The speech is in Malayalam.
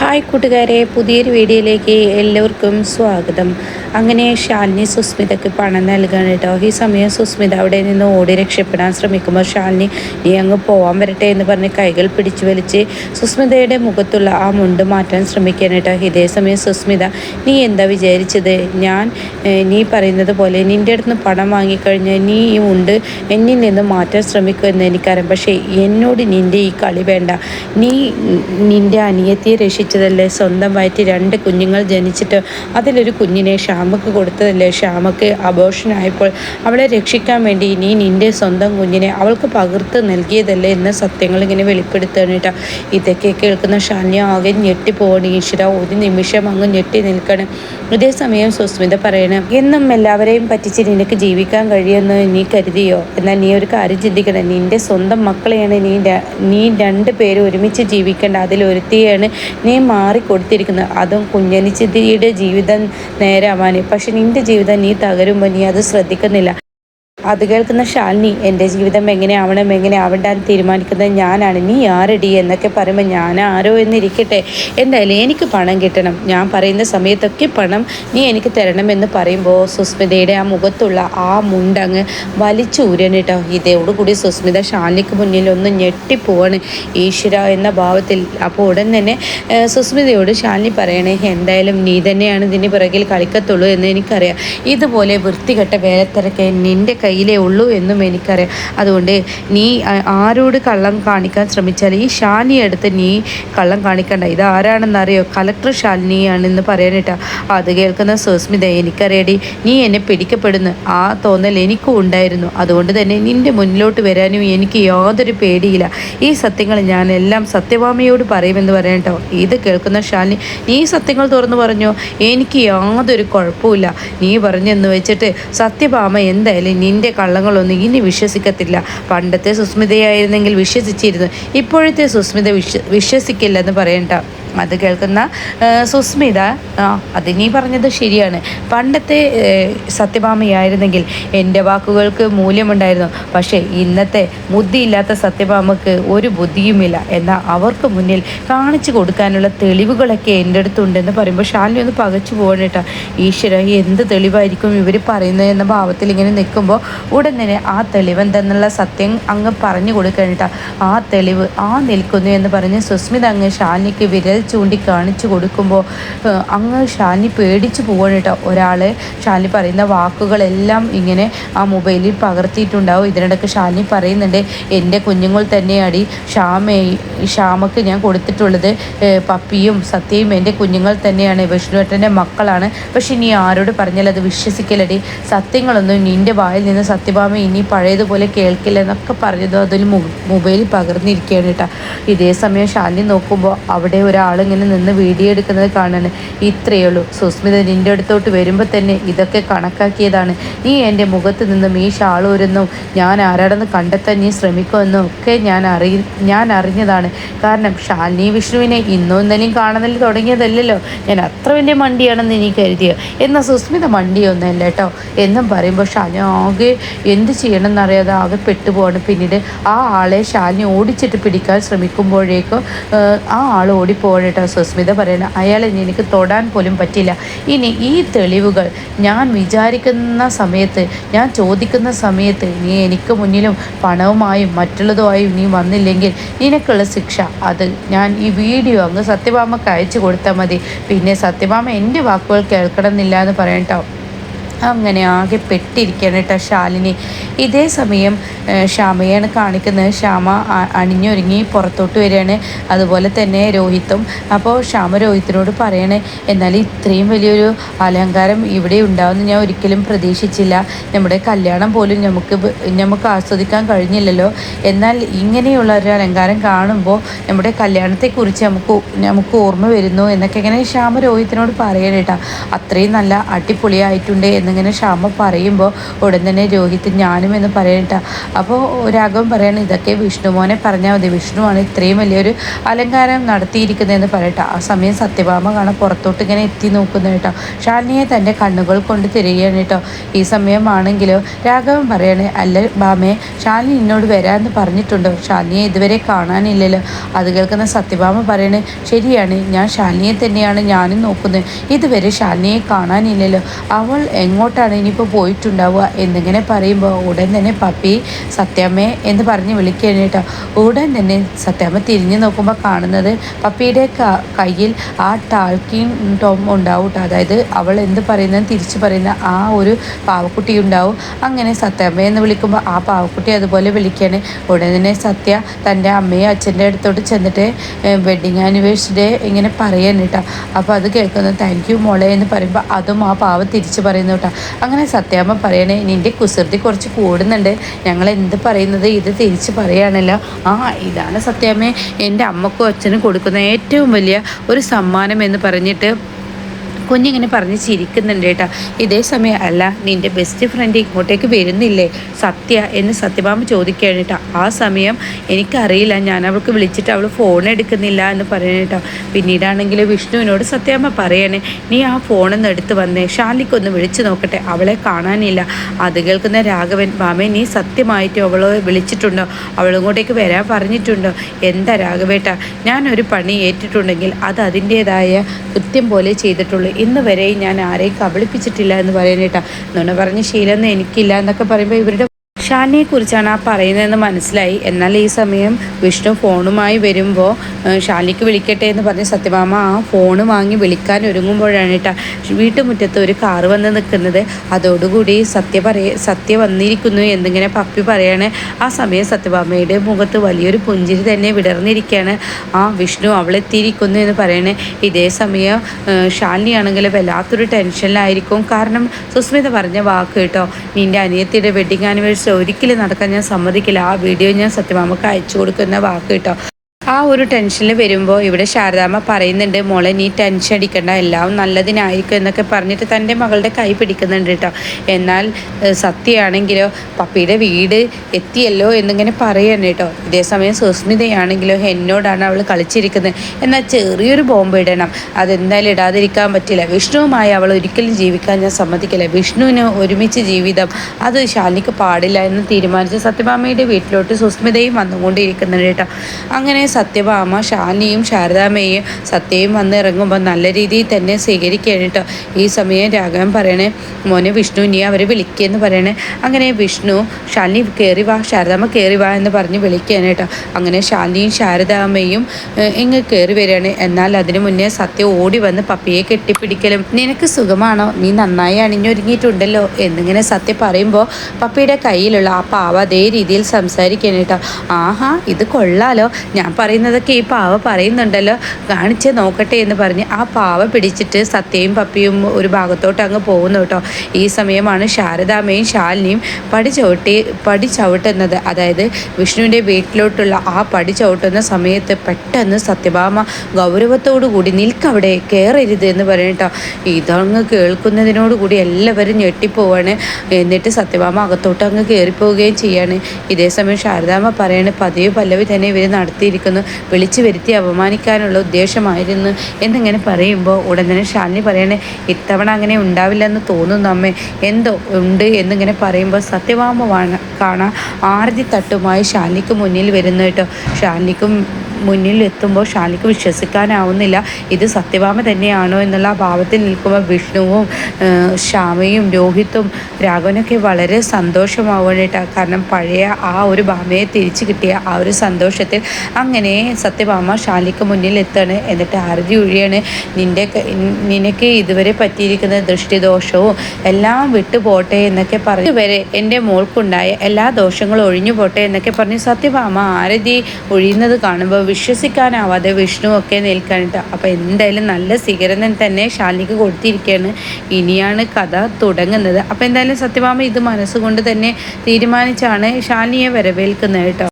ഹായ് കൂട്ടുകാരെ പുതിയൊരു വീഡിയോയിലേക്ക് എല്ലാവർക്കും സ്വാഗതം. അങ്ങനെ ശാലിനി സുസ്മിതയ്ക്ക് പണം നൽകാൻ കേട്ടോ. ഈ സമയം സുസ്മിത അവിടെ നിന്ന് ഓടി രക്ഷപ്പെടാൻ ശ്രമിക്കുമ്പോൾ ശാലിനി നീ അങ്ങ് പോകാൻ വരട്ടെ എന്ന് പറഞ്ഞ് കൈകൾ പിടിച്ചു വലിച്ച് സുസ്മിതയുടെ മുഖത്തുള്ള ആ മുണ്ട് മാറ്റാൻ ശ്രമിക്കാൻ കേട്ടോ. ഇതേ സമയം സുസ്മിത നീ എന്താ വിചാരിച്ചത്? ഞാൻ നീ പറയുന്നത് പോലെ നിന്റെ അടുത്ത് പണം വാങ്ങിക്കഴിഞ്ഞാൽ നീ ഈ മുണ്ട് എന്നിൽ നിന്ന് മാറ്റാൻ ശ്രമിക്കുമെന്ന് എനിക്കറിയാം. പക്ഷേ എന്നോട് നിന്റെ ഈ കളി വേണ്ട. നീ നിന്റെ അനിയത്തിയെ രക്ഷിച്ചതല്ലേ സ്വന്തമായിട്ട് രണ്ട് കുഞ്ഞുങ്ങൾ ജനിച്ചിട്ട് അതിലൊരു കുഞ്ഞിനെ ഷാമക്ക് കൊടുത്തതല്ലേ? ഷാമക്ക് അബോഷനായപ്പോൾ അവളെ രക്ഷിക്കാൻ വേണ്ടി നീ നിന്റെ സ്വന്തം കുഞ്ഞിനെ അവൾക്ക് പകർത്ത് നൽകിയതല്ലേ എന്ന സത്യങ്ങൾ ഇങ്ങനെ വെളിപ്പെടുത്തണിട്ട ഇതൊക്കെ കേൾക്കുന്ന ഷാന്യ ആകെ ഞെട്ടിപ്പോവാണ്. ഈശ്വര ഒരു നിമിഷം അങ്ങ് ഞെട്ടി നിൽക്കണം. ഇതേ സമയം സുസ്മിത പറയണം എന്നും എല്ലാവരെയും പറ്റിച്ച് നിനക്ക് ജീവിക്കാൻ കഴിയുമെന്ന് നീ കരുതിയോ? എന്നാൽ നീ ഒരു കാര്യം ചിന്തിക്കണം. നിന്റെ സ്വന്തം മക്കളെയാണ് നീ നീ രണ്ട് പേര് ഒരുമിച്ച് ജീവിക്കേണ്ട. അതിലൊരുത്തിയാണ് നീ മാറിക്കൊടുത്തിരിക്കുന്നത് അതും കുഞ്ഞലിച്ചിത്തിരിയുടെ ജീവിതം നേരാവാൻ. പക്ഷെ നിന്റെ ജീവിതം നീ തകരുമ്പോൾ നീ അത് ശ്രദ്ധിക്കുന്നില്ല. അത് കേൾക്കുന്ന ശാലിനി എന്റെ ജീവിതം എങ്ങനെ ആവണം എങ്ങനെ ആവണ്ടാൻ തീരുമാനിക്കുന്നത് ഞാനാണ്. നീ ആരടി? എന്നൊക്കെ പറയുമ്പോൾ ഞാൻ ആരോ എന്നിരിക്കട്ടെ. എന്തായാലും എനിക്ക് പണം കിട്ടണം. ഞാൻ പറയുന്ന സമയത്തൊക്കെ പണം നീ എനിക്ക് തരണമെന്ന് പറയുമ്പോൾ സുസ്മിതയുടെ ആ മുഖത്തുള്ള ആ മുണ്ടങ്ങ് വലിച്ചൂരൻ കേട്ടോ. ഇതോടുകൂടി സുസ്മിത ശാലിനിക്ക് മുന്നിൽ ഒന്ന് ഞെട്ടിപ്പോവാണ്. ഈശ്വര എന്ന ഭാവത്തിൽ അപ്പോൾ ഉടൻ തന്നെ സുസ്മിതയോട് ശാലിനി പറയണേ എന്തായാലും നീ തന്നെയാണ് ഇതിന് പിറകിൽ കളിക്കത്തുള്ളൂ എന്ന് എനിക്കറിയാം. ഇതുപോലെ വൃത്തികെട്ട വേലത്തിരക്കെ നിന്റെ കയ്യിലേ ഉള്ളൂ എന്നും എനിക്കറിയാം. അതുകൊണ്ട് നീ ആരോട് കള്ളം കാണിക്കാൻ ശ്രമിച്ചാൽ ഈ ശാലിനി അടുത്ത് നീ കള്ളം കാണിക്കണ്ട. ഇത് ആരാണെന്നറിയോ? കലക്ടർ ശാലിനിയാണെന്ന് പറയാനിട്ടാ അത് കേൾക്കുന്ന സുസ്മിത എനിക്കറിയടി നീ എന്നെ പിടിക്കപ്പെടുന്നു. ആ തോന്നൽ എനിക്കും ഉണ്ടായിരുന്നു. അതുകൊണ്ട് തന്നെ നിന്റെ മുന്നിലോട്ട് വരാനും എനിക്ക് യാതൊരു പേടിയില്ല. ഈ സത്യങ്ങൾ ഞാൻ എല്ലാം സത്യഭാമയോട് പറയുമെന്ന് പറയട്ടോ ഇത് കേൾക്കുന്ന ശാലിനി നീ സത്യങ്ങൾ തുറന്നു പറഞ്ഞോ? എനിക്ക് യാതൊരു കുഴപ്പമില്ല നീ പറഞ്ഞെന്ന് വെച്ചിട്ട് സത്യഭാമ എന്തായാലും നിന്റെ കള്ളങ്ങളൊന്നും ഇനി വിശ്വസിക്കത്തില്ല. പണ്ടത്തെ സുസ്മിതയായിരുന്നെങ്കിൽ വിശ്വസിച്ചിരുന്നു. ഇപ്പോഴത്തെ സുസ്മിത വിശ്വ വിശ്വസിക്കില്ലെന്ന് പറയണ്ട. അത് കേൾക്കുന്ന സുസ്മിത ആ അത് നീ പറഞ്ഞത് ശരിയാണ്. പണ്ടത്തെ സത്യഭാമയായിരുന്നെങ്കിൽ എന്റെ വാക്കുകൾക്ക് മൂല്യമുണ്ടായിരുന്നു. പക്ഷേ ഇന്നത്തെ ബുദ്ധിയില്ലാത്ത സത്യഭാമക്ക് ഒരു ബുദ്ധിയുമില്ല എന്നാൽ അവർക്ക് മുന്നിൽ കാണിച്ചു കൊടുക്കാനുള്ള തെളിവുകളൊക്കെ എന്റെ അടുത്തുണ്ടെന്ന് പറയുമ്പോൾ ഷാലിനി ഒന്ന് പകച്ചു പോകണം കേട്ടോ. ഈശ്വര എന്ത് തെളിവായിരിക്കും ഇവർ പറയുന്നത് എന്ന ഭാവത്തിൽ ഇങ്ങനെ നിൽക്കുമ്പോൾ ഉടൻ തന്നെ ആ തെളിവ് എന്തെന്നുള്ള സത്യം അങ്ങ് പറഞ്ഞു കൊടുക്കണം കേട്ടോ. ആ തെളിവ് ആ നിൽക്കുന്നു എന്ന് പറഞ്ഞ് സുസ്മിത അങ്ങ് ഷാലിനിക്ക് വിരൽ ചൂണ്ടി കാണിച്ചു കൊടുക്കുമ്പോൾ അങ്ങ് ഷാനി പേടിച്ചു പോവാണ് കേട്ടോ. ഒരാൾ ഷാനി പറയുന്ന വാക്കുകളെല്ലാം ഇങ്ങനെ ആ മൊബൈലിൽ പകർത്തിയിട്ടുണ്ടാവും. ഇതിനിടയ്ക്ക് ഷാനി പറയുന്നുണ്ട് എന്റെ കുഞ്ഞുങ്ങൾ തന്നെയാടി ഷാമേ ഷാമക്ക് ഞാൻ കൊടുത്തിട്ടുള്ളത് പപ്പിയും സത്യയും എന്റെ കുഞ്ഞുങ്ങൾ തന്നെയാണ് വിഷ്ണുവേട്ടന്റെ മക്കളാണ്. പക്ഷെ ഇനി ആരോട് പറഞ്ഞാൽ അത് വിശ്വസിക്കലടി. സത്യങ്ങളൊന്നും നിന്റെ വായിൽ നിന്ന് സത്യഭാമ ഇനി പഴയതുപോലെ കേൾക്കില്ല എന്നൊക്കെ പറഞ്ഞത് അതിൽ മൊബൈലിൽ പകർന്നിരിക്കുകയാണ് കേട്ടോ. ഇതേ സമയം ഷാനി നോക്കുമ്പോൾ അവിടെ ഒരാളിങ്ങനെ നിന്ന് വീഡിയോ എടുക്കുന്നത് കാണാൻ ഇത്രയേ ഉള്ളൂ. സുസ്മിത നിന്റെ അടുത്തോട്ട് വരുമ്പോൾ തന്നെ ഇതൊക്കെ കണക്കാക്കിയതാണ്. നീ എന്റെ മുഖത്ത് നിന്നും ഈ ഷാളൂരെന്നും ഞാൻ ആരാടെന്ന് കണ്ടെത്താൻ നീ ശ്രമിക്കുമെന്നും ഒക്കെ ഞാൻ അറി ഞാൻ അറിഞ്ഞതാണ്. കാരണം ഷാലിനി വിഷ്ണുവിനെ ഇന്നും ഇന്നലെയും കാണുന്നതിൽ തുടങ്ങിയതല്ലല്ലോ. ഞാൻ അത്ര വലിയ മണ്ടിയാണെന്ന് നീ കരുതിയോ? എന്നാൽ സുസ്മിത മണ്ടിയൊന്നുമല്ല കേട്ടോ. എന്നും പറയുമ്പോൾ ശാലിനി ആകെ എന്ത് ചെയ്യണം എന്നറിയാതെ ആകെ പെട്ടുപോവാണ്. പിന്നീട് ആ ആളെ ഷാലിനി ഓടിച്ചിട്ട് പിടിക്കാൻ ശ്രമിക്കുമ്പോഴേക്കും ആ ആൾ ഓടിപ്പോവാണ് കേട്ടോ സുസ്മിത പറയണം അയാളെ എനിക്ക് തൊടാൻ പോലും പറ്റില്ല. ഇനി ഈ തെളിവുകൾ ഞാൻ വിചാരിക്കുന്ന സമയത്ത് ഞാൻ ചോദിക്കുന്ന സമയത്ത് നീ എനിക്ക് മുന്നിലും പണവുമായും മറ്റുള്ളതുമായും നീ വന്നില്ലെങ്കിൽ നിനക്കുള്ള ശിക്ഷ അത്. ഞാൻ ഈ വീഡിയോ അങ്ങ് സത്യഭാമക്ക് അയച്ചു കൊടുത്താൽ മതി. പിന്നെ സത്യഭാമ എന്റെ വാക്കുകൾ കേൾക്കണമെന്നില്ല എന്ന് പറയട്ടോ അങ്ങനെ ആകെ പെട്ടിരിക്കുകയാണ് കേട്ടോ ശാലിനി. ഇതേ സമയം ശ്യാമയാണ് കാണിക്കുന്നത്. ശ്യാമ അണിഞ്ഞൊരുങ്ങി പുറത്തോട്ട് വരികയാണ്. അതുപോലെ തന്നെ രോഹിത്തും. അപ്പോൾ ശ്യാമ രോഹിത്തിനോട് പറയണേ എന്നാൽ ഇത്രയും വലിയൊരു അലങ്കാരം ഇവിടെ ഉണ്ടാവുമെന്ന് ഞാൻ ഒരിക്കലും പ്രതീക്ഷിച്ചില്ല. നമ്മുടെ കല്യാണം പോലും നമുക്ക് നമുക്ക് ആസ്വദിക്കാൻ കഴിഞ്ഞില്ലല്ലോ. എന്നാൽ ഇങ്ങനെയുള്ള ഒരു അലങ്കാരം കാണുമ്പോൾ നമ്മുടെ കല്യാണത്തെക്കുറിച്ച് നമുക്ക് നമുക്ക് ഓർമ്മ വരുന്നു എന്നൊക്കെ ഇങ്ങനെ ശ്യാമ രോഹിത്തിനോട് പറയണേട്ടാ അത്രയും നല്ല അടിപൊളിയായിട്ടുണ്ട് എന്ന് എന്നിങ്ങനെ ക്ഷാമ പറയുമ്പോൾ ഉടൻ തന്നെ രോഹിത് ഞാനും എന്ന് പറയട്ട. അപ്പോൾ രാഘവൻ പറയണം ഇതൊക്കെ വിഷ്ണുമോനെ പറഞ്ഞാൽ മതി. വിഷ്ണുവാണ് ഇത്രയും വലിയൊരു അലങ്കാരം നടത്തിയിരിക്കുന്നതെന്ന് പറയട്ടെ. ആ സമയം സത്യഭാമ കാണാൻ പുറത്തോട്ട് ഇങ്ങനെ എത്തി നോക്കുന്ന കേട്ടോ. ഷാലിനിയെ തന്റെ കണ്ണുകൾ കൊണ്ട് തിരികെയാണ് കേട്ടോ. ഈ സമയമാണെങ്കിലോ? രാഘവൻ പറയണേ അല്ല ഭാമയെ ഷാലിനി എന്നോട് വരാമെന്ന് പറഞ്ഞിട്ടുണ്ടോ? ഷാലിനിയെ ഇതുവരെ കാണാനില്ലല്ലോ. അത് കേൾക്കുന്ന സത്യഭാമ പറയണേ ശരിയാണ്. ഞാൻ ഷാലിനിയെ തന്നെയാണ് ഞാനും നോക്കുന്നത്. ഇതുവരെ ഷാലിനിയെ കാണാനില്ലല്ലോ. അവൾ എങ്ങോട്ടാണ് ഇനിയിപ്പോൾ പോയിട്ടുണ്ടാവുക എന്നിങ്ങനെ പറയുമ്പോൾ ഉടൻ തന്നെ പപ്പി സത്യാമ്മേ എന്ന് പറഞ്ഞ് വിളിക്കുകയാണ് കേട്ടോ. ഉടൻ തന്നെ സത്യാമ്മ തിരിഞ്ഞു നോക്കുമ്പോൾ കാണുന്നത് പപ്പിയുടെ കയ്യിൽ ആ ടാൾക്കിംഗ് ടോം ഉണ്ടാവും കേട്ടോ. അതായത് അവൾ എന്ത് പറയുന്നത് തിരിച്ചു പറയുന്ന ആ ഒരു പാവക്കുട്ടി ഉണ്ടാവും. അങ്ങനെ സത്യാമ്മ എന്ന് വിളിക്കുമ്പോൾ ആ പാവക്കുട്ടി അതുപോലെ വിളിക്കുകയാണ്. ഉടൻ തന്നെ സത്യ തന്റെ അമ്മയും അച്ഛന്റെ അടുത്തോട്ട് ചെന്നിട്ട് വെഡിങ് ആനിവേഴ്സറി ഡേ ഇങ്ങനെ പറയാൻ കേട്ടോ. അപ്പോൾ അത് കേൾക്കുന്നത് താങ്ക് യു മോളെ എന്ന് പറയുമ്പോൾ അതും ആ പാവ തിരിച്ചു പറയുന്നു കേട്ടോ. അങ്ങനെ സത്യാമ്മ പറയണേ നിന്റെ കുസൃതി കുറച്ച് കൂടുന്നുണ്ട്. ഞങ്ങൾ എന്ത് പറയുന്നത് ഇത് തിരിച്ച് പറയുകയാണല്ലോ ആ ഇതാണ് സത്യാമ്മേ. എന്റെ അമ്മക്കും അച്ഛനും കൊടുക്കുന്ന ഏറ്റവും വലിയ ഒരു സമ്മാനം എന്ന് പറഞ്ഞിട്ട് കുഞ്ഞിങ്ങനെ പറഞ്ഞ് ചിരിക്കുന്നുണ്ട് കേട്ടോ. ഇതേ സമയം അല്ല നിന്റെ ബെസ്റ്റ് ഫ്രണ്ട് ഇങ്ങോട്ടേക്ക് വരുന്നില്ലേ? സത്യ എന്ന് സത്യഭാമ ചോദിക്കുകയാണ് കേട്ടോ. ആ സമയം എനിക്കറിയില്ല. ഞാൻ അവൾക്ക് വിളിച്ചിട്ട് അവൾ ഫോൺ എടുക്കുന്നില്ല എന്ന് പറയണ കേട്ടോ. പിന്നീടാണെങ്കിൽ വിഷ്ണുവിനോട് സത്യാമ്മ പറയണേ നീ ആ ഫോണൊന്ന് എടുത്ത് വന്നേ. ഷാലിക്കൊന്ന് വിളിച്ചു നോക്കട്ടെ. അവളെ കാണാനില്ല. അത് കേൾക്കുന്ന രാഘവൻ ഭാമേ നീ സത്യമായിട്ട് അവളെ വിളിച്ചിട്ടുണ്ടോ? അവളിങ്ങോട്ടേക്ക് വരാൻ പറഞ്ഞിട്ടുണ്ടോ? എന്താ രാഘവേട്ട? ഞാനൊരു പണി ഏറ്റിട്ടുണ്ടെങ്കിൽ അത് അതിന്റേതായ കൃത്യം പോലെ ചെയ്തിട്ടുള്ളൂ. ഇന്ന് വരെയും ഞാൻ ആരെയും കബളിപ്പിച്ചിട്ടില്ല എന്ന് പറയാനേട്ടാ നുണ പറഞ്ഞ് ശീലം എനിക്കില്ല എന്നൊക്കെ പറയുമ്പോൾ ഇവരുടെ കുറിച്ചാണ് ആ പറയുന്നതെന്ന് മനസ്സിലായി. എന്നാൽ ഈ സമയം വിഷ്ണു ഫോണുമായി വരുമ്പോൾ ഷാലിക്ക് വിളിക്കട്ടെ എന്ന് പറഞ്ഞ് സത്യഭാമ ആ ഫോൺ വാങ്ങി വിളിക്കാൻ ഒരുങ്ങുമ്പോഴാണ് കേട്ടോ വീട്ടുമുറ്റത്ത് ഒരു കാറ് വന്ന് നിൽക്കുന്നത്. അതോടുകൂടി സത്യ പറയ സത്യ വന്നിരിക്കുന്നു എന്നിങ്ങനെ പപ്പി പറയാണ്. ആ സമയം സത്യഭാമയുടെ മുഖത്ത് വലിയൊരു പുഞ്ചിരി തന്നെ വിടർന്നിരിക്കുകയാണ് ആ വിഷ്ണു അവളെത്തിയിരിക്കുന്നു എന്ന് പറയണേ. ഇതേ സമയം ഷാലിനിയാണെങ്കിൽ വല്ലാത്തൊരു ടെൻഷനിലായിരിക്കും. കാരണം സുസ്മിത പറഞ്ഞ വാക്ക് കേട്ടോ നിന്റെ അനിയത്തിയുടെ വെഡിങ് ആനിവേഴ്സറി ഒരിക്കലും നടക്കാൻ ഞാൻ സമ്മതിക്കില്ല. ആ വീഡിയോ ഞാൻ സത്യമാമക്ക് അയച്ചു കൊടുക്കുന്ന വാക്ക് കേട്ടോ. ആ ഒരു ടെൻഷനിൽ വരുമ്പോൾ ഇവിടെ ശാരദാമ്മ പറയുന്നുണ്ട് മോളെ നീ ടെൻഷൻ അടിക്കണ്ട എല്ലാം നല്ലതിനായിരിക്കും എന്നൊക്കെ പറഞ്ഞിട്ട് തന്റെ മകളുടെ കൈ പിടിക്കുന്നുണ്ട് കേട്ടോ എന്നാൽ സത്യയാണെങ്കിലോ പപ്പിയുടെ വീട് എത്തിയല്ലോ എന്നിങ്ങനെ പറയുകയാണ് കേട്ടോ ഇതേസമയം സുസ്മിതയാണെങ്കിലോ എന്നോടാണ് അവൾ കളിച്ചിരിക്കുന്നത്. എന്നാൽ ചെറിയൊരു ബോംബ് ഇടണം. അതെന്തായാലും ഇടാതിരിക്കാൻ പറ്റില്ല. വിഷ്ണുവുമായി അവൾ ഒരിക്കലും ജീവിക്കാൻ ഞാൻ സമ്മതിക്കില്ല. വിഷ്ണുവിന് ഒരുമിച്ച് ജീവിതം അത് ശാലിനിക്ക് പാടില്ല എന്ന് തീരുമാനിച്ച് സത്യഭാമയുടെ വീട്ടിലോട്ട് സുസ്മിതയും വന്നുകൊണ്ടിരിക്കുന്നുണ്ട് കേട്ടോ അങ്ങനെ സത്യഭാമ ഷാനിയും ശാരദാമ്മയും സത്യയും വന്ന് ഇറങ്ങുമ്പോൾ നല്ല രീതിയിൽ തന്നെ സ്വീകരിക്കുകയാണ് കേട്ടോ ഈ സമയം രാഘവൻ പറയണേ മോനെ വിഷ്ണു നീ അവരെ വിളിക്കുകയെന്ന് പറയണേ. അങ്ങനെ വിഷ്ണു ഷാലിനി കയറി വാ ശാരദാമ്മ കയറി വാ എന്ന് പറഞ്ഞ് വിളിക്കുകയാണ് കേട്ടോ അങ്ങനെ ഷാനിയും ശാരദാമ്മയും ഇങ്ങ് കയറി വരികയാണ്. എന്നാൽ അതിനു മുന്നേ സത്യം ഓടി വന്ന് പപ്പിയെ കെട്ടിപ്പിടിക്കലും നിനക്ക് സുഖമാണോ? നീ നന്നായി അണിഞ്ഞൊരുങ്ങിയിട്ടുണ്ടല്ലോ എന്നിങ്ങനെ സത്യം പറയുമ്പോൾ പപ്പിയുടെ കയ്യിലുള്ള ആ പാവ അതേ രീതിയിൽ സംസാരിക്കുകയാണ് ആഹാ ഇത് കൊള്ളാലോ ഞാൻ പറയുന്നതൊക്കെ ഈ പാവ പറയുന്നുണ്ടല്ലോ. കാണിച്ച് നോക്കട്ടെ എന്ന് പറഞ്ഞ് ആ പാവ പിടിച്ചിട്ട് സത്യയും പപ്പിയും ഒരു ഭാഗത്തോട്ട് അങ്ങ് പോകുന്നു കേട്ടോ. ഈ സമയമാണ് ശാരദാമ്മയും ശാലിനിയും പടി ചവിട്ടി പടി ചവിട്ടുന്നത്. അതായത് വിഷ്ണുവിന്റെ വീട്ടിലോട്ടുള്ള ആ പടി ചവിട്ടുന്ന സമയത്ത് പെട്ടെന്ന് സത്യഭാമ ഗൗരവത്തോടു കൂടി നിൽക്കവിടെ കയറരുത് എന്ന് പറഞ്ഞിട്ടോ ഇതങ്ങ് കേൾക്കുന്നതിനോടുകൂടി എല്ലാവരും ഞെട്ടിപ്പോവാണ്. എന്നിട്ട് സത്യഭാമ അകത്തോട്ട് അങ്ങ് കയറിപ്പോവുകയും ചെയ്യാണ്. ഇതേസമയം ശാരദാമ്മ പറയാണ് പതിവ് പല്ലവി തന്നെ ഇവർ നടത്തിയിരിക്കുന്നു വിളിച്ചു വരുത്തി അപമാനിക്കാനുള്ള ഉദ്ദേശമായിരുന്നു എന്നിങ്ങനെ പറയുമ്പോൾ ഉടൻ തന്നെ ഷാലിനി പറയണേ ഇത്തവണ അങ്ങനെ ഉണ്ടാവില്ലെന്ന് തോന്നുന്നു അമ്മേ. എന്തോ ഉണ്ട് എന്നിങ്ങനെ പറയുമ്പോൾ സത്യഭാമ കാണാൻ ആർതി തട്ടുമായി ഷാലിക്ക് മുന്നിൽ വരുന്നു കേട്ടോ. ശാലിനിക്കും മുന്നിൽ എത്തുമ്പോൾ ഷാലിക്ക് വിശ്വസിക്കാനാവുന്നില്ല. ഇത് സത്യഭാമ തന്നെയാണോ എന്നുള്ള ഭാവത്തിൽ നിൽക്കുമ്പോൾ വിഷ്ണുവും ശ്യാമയും രോഹിത്തും രാഘവനൊക്കെ വളരെ സന്തോഷമാവാനായിട്ട് കാരണം പഴയ ആ ഒരു ഭാമയെ തിരിച്ചു കിട്ടിയ ആ ഒരു സന്തോഷത്തിൽ അങ്ങനെ സത്യഭാമ ഷാലിക്ക് മുന്നിൽ എത്താണ് എന്നിട്ട് ആരതി ഒഴിയാണ് നിന്റെ നിനക്ക് ഇതുവരെ പറ്റിയിരിക്കുന്ന ദൃഷ്ടിദോഷവും എല്ലാം വിട്ടുപോട്ടെ എന്നൊക്കെ പറഞ്ഞു വരെ എന്റെ മോൾക്കുണ്ടായ എല്ലാ ദോഷങ്ങളും ഒഴിഞ്ഞു പോട്ടെ എന്നൊക്കെ പറഞ്ഞ് സത്യഭാമ ആരതി ഒഴിയുന്നത് കാണുമ്പോൾ വിശ്വസിക്കാനാവാതെ വിഷ്ണു ഒക്കെ നിൽക്കാനിട്ട് അപ്പോൾ എന്തായാലും നല്ല സ്വീകരണം തന്നെ ശാലിനിക്ക് കൊടുത്തിരിക്കുകയാണ് ഇനിയാണ് കഥ തുടങ്ങുന്നത്. അപ്പോൾ എന്തായാലും സത്യഭാമ ഇത് മനസ്സുകൊണ്ട് തന്നെ തീരുമാനിച്ചാണ് ശാലിനിയെ വരവേൽക്കുന്നത് കേട്ടോ.